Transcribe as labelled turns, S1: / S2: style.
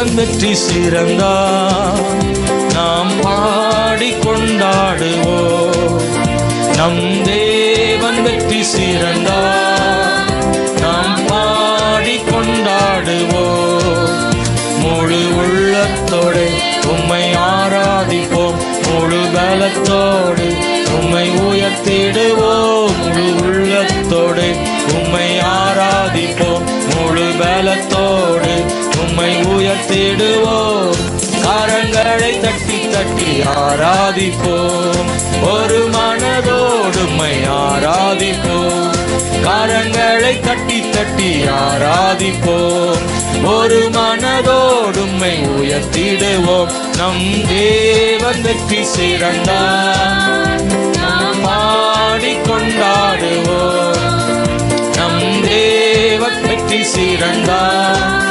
S1: தேவன் வெற்றி சிறந்தா நாம் பாடி கொண்டாடுவோம். நம் தேவன் வெற்றி சிறந்தா நாம் பாடி கொண்டாடுவோம். முழு உள்ளத்தோடு உம்மை ஆராதிப்போம். முழு பலத்தோடு உம்மை உயர்த்திடுவோம். முழு உள்ளத்தோடு உம்மை ஆ உம்மை கரங்களை தட்டி தட்டி ஆராதிப்போம். ஒரு மனதோடுமை ஆராதிப்போம். கரங்களை தட்டி தட்டி ஆராதிப்போம். ஒரு மனதோடுமை உயர்த்திடுவோம். நம் தேவன் வெற்றி சிறந்தார் நாம் பாடி கொண்டாடுவோம் நம் தேவன் வெற்றி சிறந்தார்